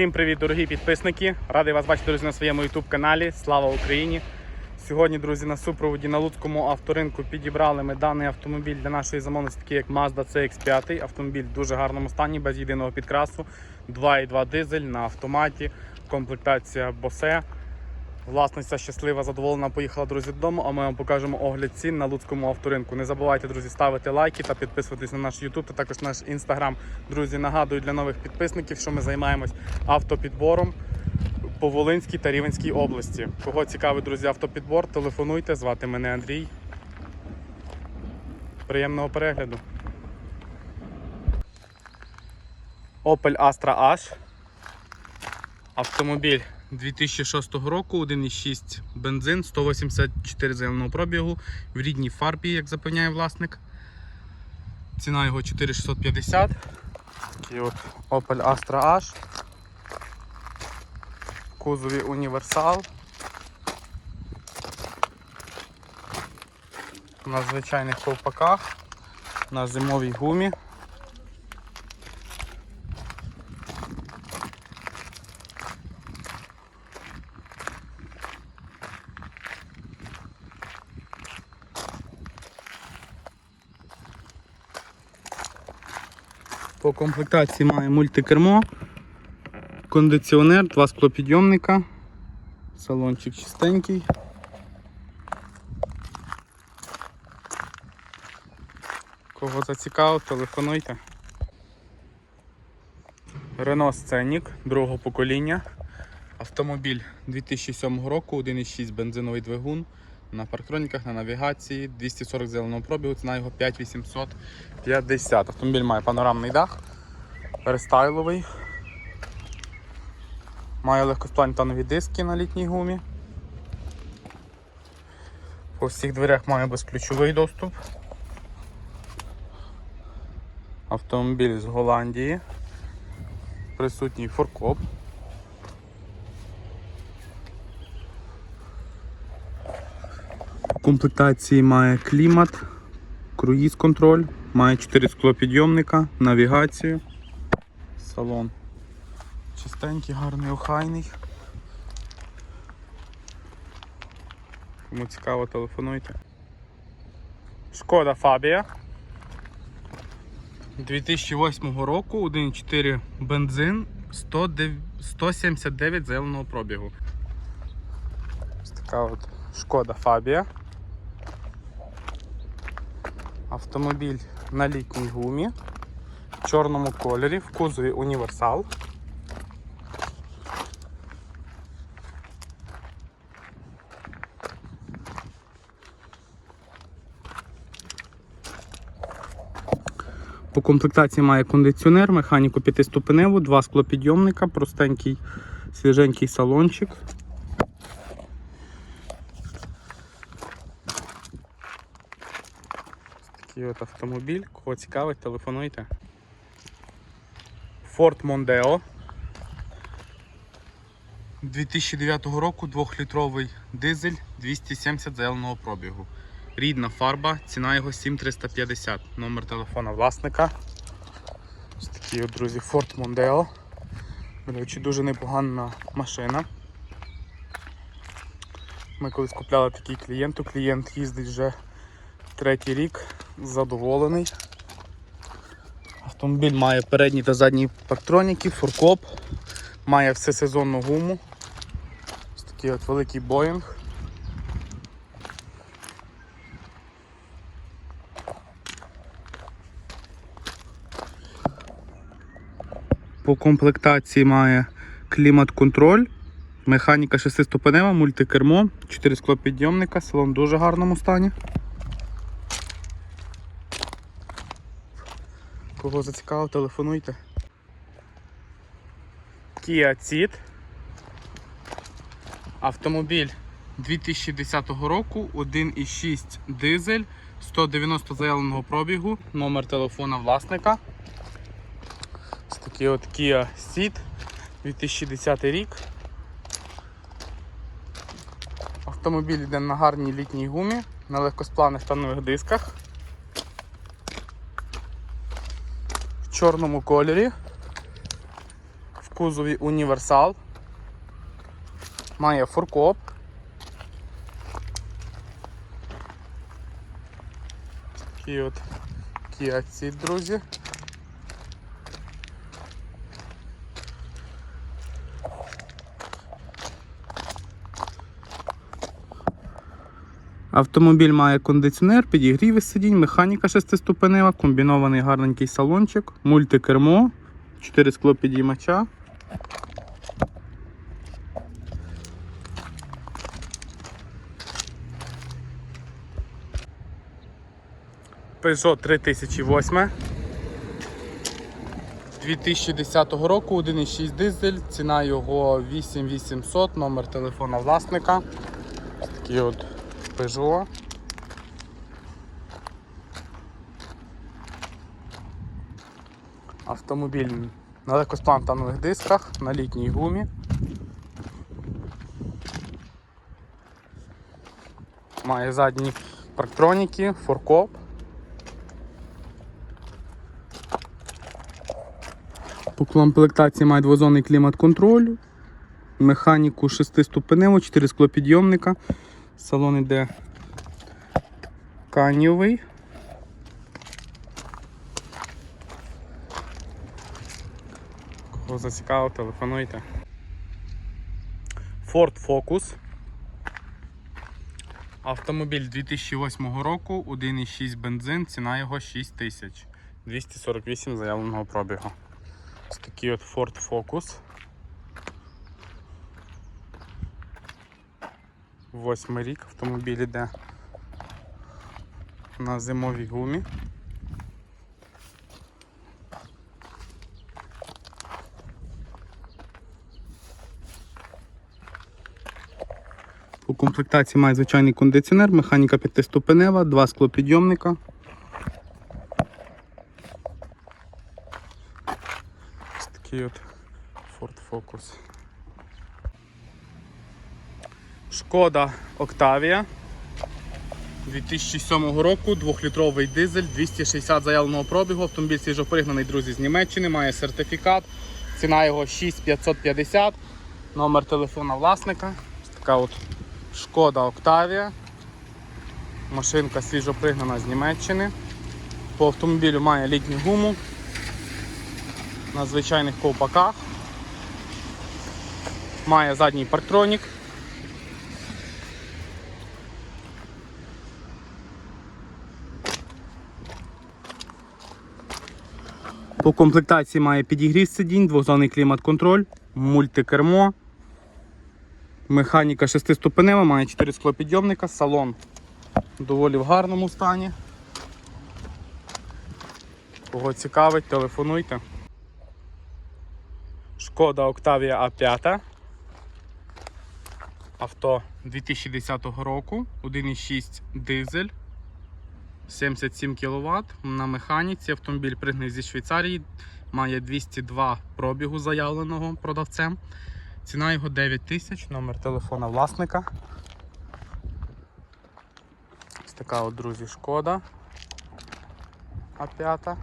Всім привіт, дорогі підписники! Радий вас бачити, друзі, на своєму YouTube каналі. Слава Україні! Сьогодні, друзі, на супроводі на Луцькому авторинку підібрали ми даний автомобіль для нашої замовності, такий як Mazda CX5. Автомобіль в дуже гарному стані, без єдиного підкрасу. 2,2 дизель на автоматі, комплектація Bose. Власниця щаслива, задоволена, поїхала, друзі, додому, а ми вам покажемо огляд цін на Луцькому авторинку. Не забувайте, друзі, ставити лайки та підписуватись на наш YouTube та також наш Instagram. Друзі, нагадую для нових підписників, що ми займаємось автопідбором по Волинській та Рівенській області. Кого цікавить, друзі, автопідбор, телефонуйте, звати мене Андрій. Приємного перегляду. Opel Astra H. Автомобіль 2006 року, 1,6 бензин, 184 заявленого пробігу в рідній фарбі, як запевняє власник. Ціна його 4650. Такий от Opel Astra H. Кузові універсал. На звичайних ковпаках, на зимовій гумі. Комплектації має мультикермо, кондиціонер, два склопідйомника, салончик чистенький. Кого зацікавив, телефонуйте. Renault Scenic другого покоління. Автомобіль 2007 року, 1,6 бензиновий двигун. На парктроніках, на навігації, 240 зеленого пробігу, ціна його 5850. Автомобіль має панорамний дах, рестайловий. Має легкосплавні тонові диски на літній гумі. По всіх дверях має безключовий доступ. Автомобіль з Голландії. Присутній форкоп. В комплектації має клімат, круїз контроль, має 4 склопідйомника, навігацію, салон. Чистенький, гарний, охайний. Кому цікаво, телефонуйте. Шкода Фабія. 2008 року 1,4 бензин 179 заявленого пробігу. Ось така от Шкода Фабія. Автомобіль на літній гумі, в чорному кольорі, в кузові універсал. По комплектації має кондиціонер, механіку п'ятиступеневу, два склопідйомника, простенький свіженький салончик. Такий от автомобіль, кого цікавить, телефонуйте. Ford Mondeo 2009 року 2-літровий дизель 270 зеленого пробігу. Рідна фарба, ціна його 7350. Номер телефона власника. Ось такий друзі, Ford Mondeo. До речі, дуже непогана машина. Ми колись купляли такий клієнту. Клієнт їздить вже третій рік, задоволений. Автомобіль має передні та задні парктроніки, фуркоп, має всесезонну гуму. Ось такий от великий боїнг. По комплектації має клімат-контроль, механіка 6-ступенева, мультикермо, 4 склопідйомника, салон в дуже гарному стані. Кого зацікавив, телефонуйте. Kia Ceed. Автомобіль 2010 року, 1,6 дизель, 190 заявленого пробігу, номер телефона власника. Ось такий от Kia Ceed, 2010 рік. Автомобіль йде на гарній літній гумі, на легкосплавних тонових дисках. Чорному кольорі. В кузові універсал. Має фуркоп. Такі от Kia друзі. Автомобіль має кондиціонер, підігріви сидінь, механіка шестиступенева, комбінований гарненький салончик, мультикермо, 4 склопідіймача. Peugeot 3008 2010 року 1,6 дизель, ціна його 8800, номер телефона власника. Такий от Peugeot. Автомобіль на легкосплантанових дисках, на літній гумі. Має задні парктроніки, форкоп. По комплектації має двозонний клімат-контроль, механіку 6-ступеневу, 4 склопідйомника. Салон іде тканівий. Кого зацікавив, телефонуйте. Ford Focus. Автомобіль 2008 року, 1,6 бензин, ціна його 6 тисяч. 248 заявленого пробігу. Ось такий от Ford Focus. Восьмий рік автомобіль іде на зимовій гумі. По комплектації має звичайний кондиціонер, механіка п'ятиступенева, два склопідйомника. Ось такий от Ford Focus. Шкода Octavia 2007 року, 2-літровий дизель, 260 заявленого пробігу. Автомобіль свіжопригнаний, друзі, з Німеччини, має сертифікат. Ціна його 6550. Номер телефона власника. Така от Шкода Octavia. Машинка свіжопригнана з Німеччини. По автомобілю має літню гуму на звичайних ковпаках. Має задній парктронік. По комплектації має підігрів сидінь, двозонний клімат-контроль, мультикермо, механіка шестиступенева, має 4 склопідйомника, салон доволі в гарному стані. Кого цікавить, телефонуйте. Шкода Octavia A5. Авто 2010 року, 1,6 дизель, 77 кВт. На механіці автомобіль пригнаний зі Швейцарії, має 202 пробігу заявленого продавцем. Ціна його 9 тисяч, номер телефона власника. Ось така от, друзі, шкода. А5.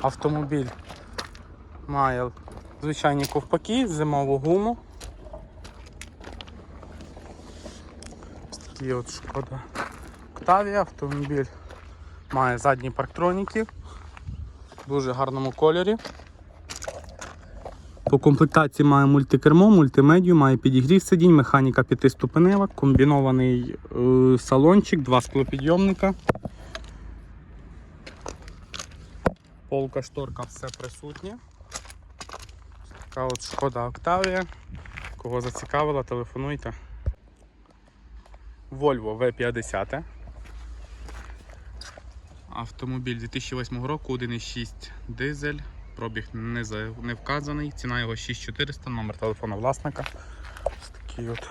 Автомобіль має звичайні ковпаки, зимову гуму. Такий от шкода Octavia. Автомобіль має задні парктроніки в дуже гарному кольорі. По комплектації має мультикермо, мультимедію, має підігрів сидінь, механіка п'ятиступенева, комбінований е, салончик, два склопідйомника. Полка шторка все присутнє. Така от шкода Octavia. Кого зацікавила, телефонуйте. Volvo V50. Автомобіль 2008 року, 1,6 дизель. Пробіг не, не вказаний. Ціна його 6400, номер телефону власника. Ось такий от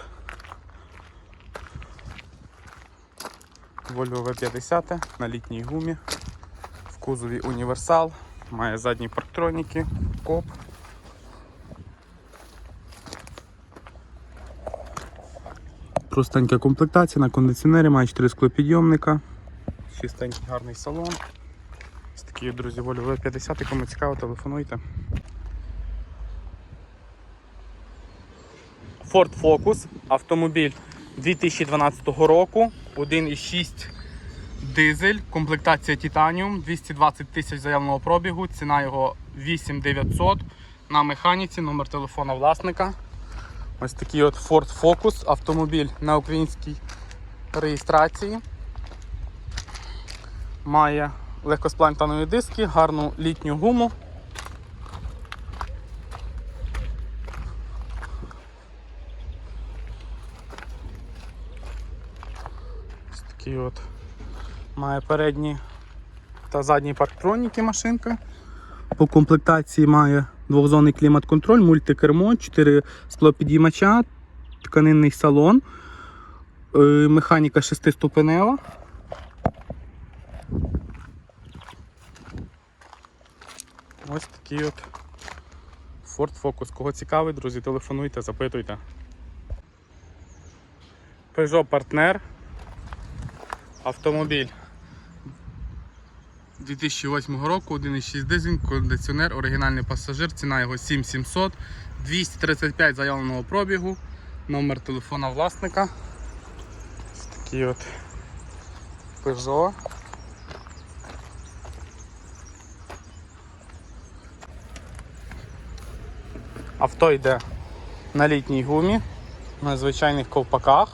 Volvo V50 на літній гумі. В кузові універсал. Має задні парктроніки, коп. Простенька комплектація на кондиціонері, має 4 склопідйомника. Чистенький гарний салон. Ось Такі, друзі, волю В50, кому цікаво, телефонуйте. Ford Focus, автомобіль 2012 року, 1,6 дизель, комплектація Titanium, 220 тисяч заявленого пробігу, ціна його 8900 на механіці, номер телефона власника. Ось такий от Ford Focus, автомобіль на українській реєстрації. Має легкосплантанові диски, гарну літню гуму. Ось такий от має передні та задні парктроніки машинка. По комплектації має двохзонний клімат-контроль, мультикермо, 4 склопідіймача, тканинний салон, е, механіка 6-ступенева. Ось такий от Ford Focus. Кого цікавить, друзі, телефонуйте, запитуйте. Peugeot Partner. Автомобіль 2008 року, 1,6 дизель, кондиціонер, оригінальний пасажир, ціна його 7700, 235 заявленого пробігу, номер телефона власника. Ось такий от Peugeot. Авто йде на літній гумі, на звичайних ковпаках.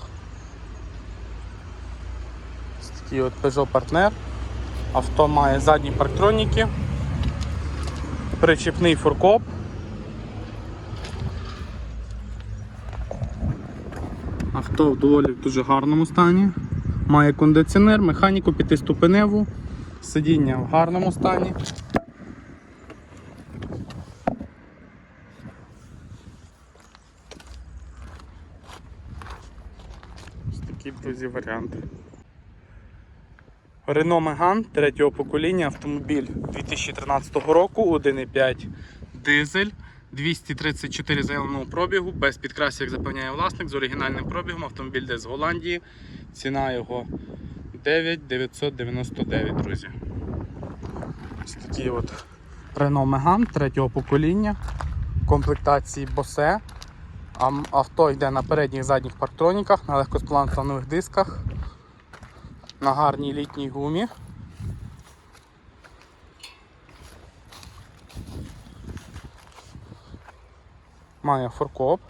Ось такий от Peugeot Partner. Авто має задні парктроніки, причіпний фуркоп. Авто в доволі в дуже гарному стані. Має кондиціонер, механіку п'ятиступеневу, сидіння в гарному стані. Ось такі, друзі, варіанти. Renault Megane третього покоління, автомобіль 2013 року, 1,5 дизель, 234 заявленого пробігу, без підкрасів, як запевняє власник, з оригінальним пробігом. Автомобіль де з Голландії. Ціна його 9999, друзі. Ось такий от Renault Megane третього покоління, комплектації Bose. Авто йде на передніх задніх парктроніках, на легкосплантанових дисках на гарній літній гумі. Має форкоп.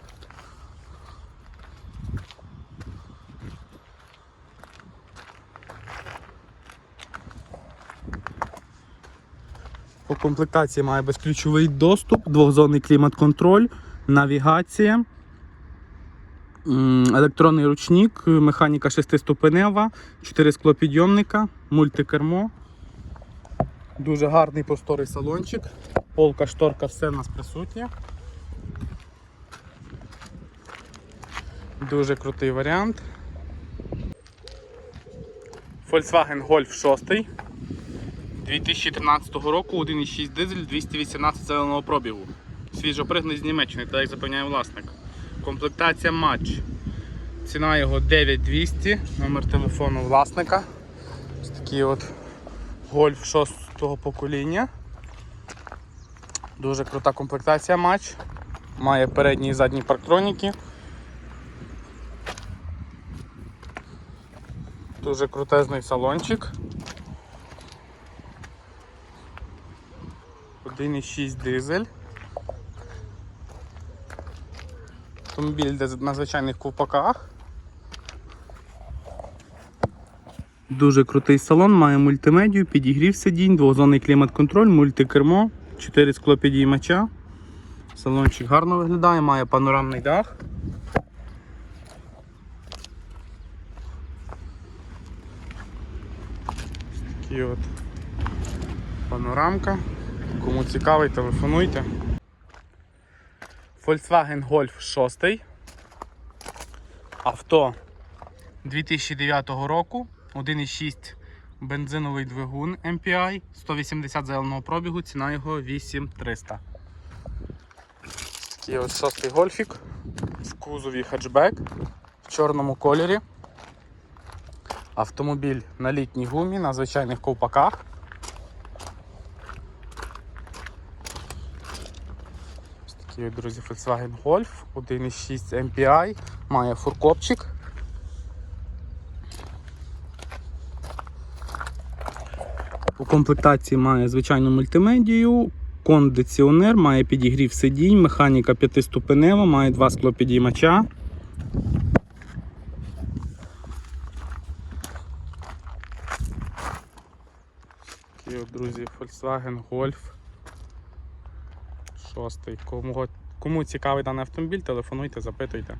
По комплектації має безключовий доступ, двохзонний клімат-контроль, навігація. Електронний ручник, механіка 6-ступенева, 4 склопідйомника, мультикермо. Дуже гарний просторий салончик. Полка, шторка, все у нас присутнє. Дуже крутий варіант. Volkswagen Golf 6 2013 року 1,6 дизель 218 зеленого пробігу. Свіжопригнаний з Німеччини, так як запевняє власник. Комплектація матч. Ціна його 9200, номер телефону власника. Ось такий от гольф 6 покоління. Дуже крута комплектація матч. Має передні і задні парктроніки. Дуже крутезний салончик. 1,6 дизель. Автомобіль на звичайних ковпаках. Дуже крутий салон, має мультимедію, підігрів сидінь, двозонний клімат-контроль, мультикермо, 4 склопідіймача. Салончик гарно виглядає, має панорамний дах. Такі от панорамка. Кому цікавий, телефонуйте. Volkswagen Golf 6. Авто 2009 року. 1,6 бензиновий двигун MPI, 180 заявленого пробігу, ціна його 8300. Такий ось шостий гольфік в кузові хетчбек в чорному кольорі. Автомобіль на літній гумі, на звичайних ковпаках. Такий, друзі, Volkswagen Golf 1.6 MPI, має фуркопчик. У комплектації має звичайну мультимедію, кондиціонер, має підігрів сидінь, механіка п'ятиступенева, має два склопідіймача. Такий друзі, Volkswagen Golf. Шостий. Кому, кому цікавий даний автомобіль, телефонуйте, запитуйте.